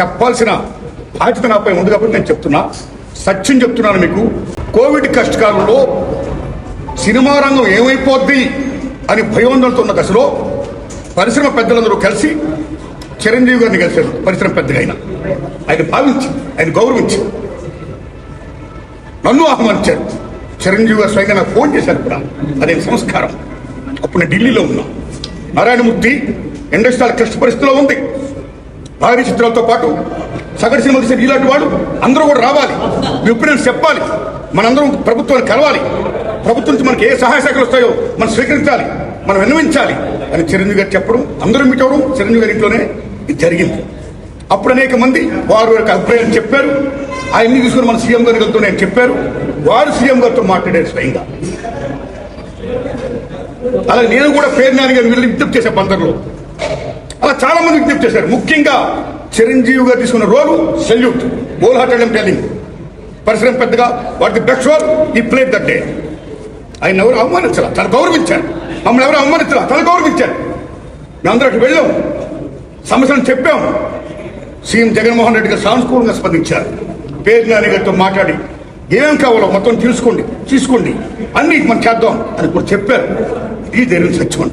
చెప్పాల్సిన బాధ్యత నాపై ఉంది కాబట్టి నేను చెప్తున్నా. సత్యం చెప్తున్నాను మీకు. కోవిడ్ కష్టకాలంలో సినిమా రంగం ఏమైపోద్ది అని భయోందనతో ఉన్న దశలో పరిశ్రమ పెద్దలందరూ కలిసి చిరంజీవి గారిని కలిశారు. పరిశ్రమ పెద్దగా ఆయన ఆయన భావించి ఆయన గౌరవించి. నన్ను ఆహ్వానించారు. చిరంజీవి గారు స్వయంగా నాకు ఫోన్ చేశారు కూడా. అదే సంస్కారం. అప్పుడు నేను ఢిల్లీలో ఉన్నా. నారాయణమూర్తి ఇండస్ట్రియల్ క్లిష్ట పరిస్థితిలో ఉంది. భారీ చిత్రాలతో పాటు సగటు సినిమా తీసిన ఇలాంటి వాళ్ళు అందరూ కూడా రావాలి. మీ ఒపీనియన్స్ చెప్పాలి. మనందరం ప్రభుత్వాన్ని కలవాలి. ప్రభుత్వం నుంచి మనకి ఏ సహాయ శాఖలు వస్తాయో మనం స్వీకరించాలి. మనం విన్నవించాలి. అని చిరంజీవి గారు చెప్పడం అందరూ మీట్ అవడం చిరంజీవి గారి ఇంట్లోనే ఇది జరిగింది. అప్పుడు అనేక మంది వారు యొక్క అభిప్రాయం చెప్పారు. అవన్నీ తీసుకుని మన సీఎం గారి వెళ్తూ నేను చెప్పారు. వారు సీఎం గారితో మాట్లాడారు స్వయంగా. అలా నేను కూడా పేరు నాని గారిని వెళ్ళి విజ్ఞప్తి చేశాను బందర్లో. అలా చాలా మంది విజ్ఞప్తి చేశారు. ముఖ్యంగా చిరంజీవి గారు తీసుకున్న role salute. Bold hearted and telling పరిశ్రమ పెద్దగా వాటి బెస్ట్ రోల్ ఈ ప్లేట్ దట్ డే. ఆయన ఎవరు అవమానించాల? తను గౌరవించారు. మమ్మల్ని ఎవరు అవమానించాల? తను గౌరవించారు. మేమందరం అక్కడికి వెళ్ళాం. సమస్యలను చెప్పాం. సీఎం జగన్మోహన్ రెడ్డి గారు సానుకూలంగా స్పందించారు. పేరు నాని గారితో మాట్లాడి ఏం కావాలో మొత్తం తెలుసుకోండి తీసుకోండి. అన్ని మనం చేద్దాం అని కూడా చెప్పారు. ఇది జరిగిన సత్యం